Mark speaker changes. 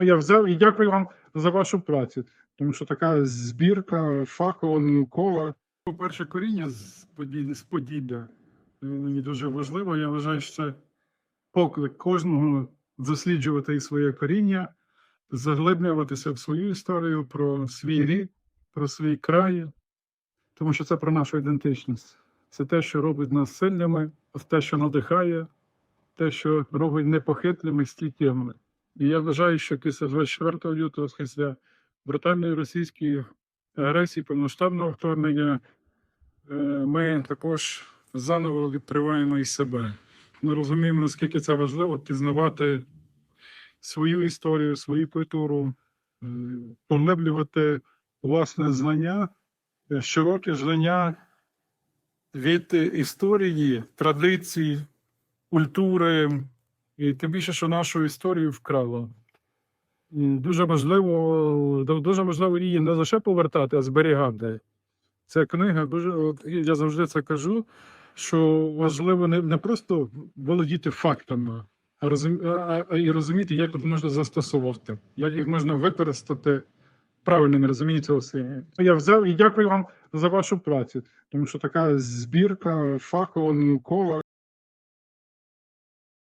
Speaker 1: Я взяв і дякую вам за вашу працю, тому що така збірка фахова, наукова. По-перше, коріння з Поділля, з Поділля е, мені дуже важливо. Я вважаю, що поклик кожного досліджувати своє коріння, заглиблюватися в свою історію про свій рід, про свій край, тому що це про нашу ідентичність. Це те, що робить нас сильними, те, що надихає, те, що робить непохитними, стійкими. І я вважаю, що після 24 лютого, після брутальної російської агресії, повноштабного вторгнення, е, ми також заново відкриваємо і себе. Ми розуміємо, наскільки це важливо пізнавати свою історію, свою культуру, е, поглиблювати власне знання, е, широке знання від історії, традицій, культури, і тим більше, що нашу історію вкрало. Дуже важливо, дуже важливо її не лише повертати, а зберігати. Ця книга дуже, я завжди це кажу, що важливо не, не просто володіти фактами, а, розум, а, а- і розуміти, як їх можна застосовувати, як їх можна використати правильно розумінні цього слова. Я взяв і дякую вам за вашу працю, тому що така збірка фахова, наукова.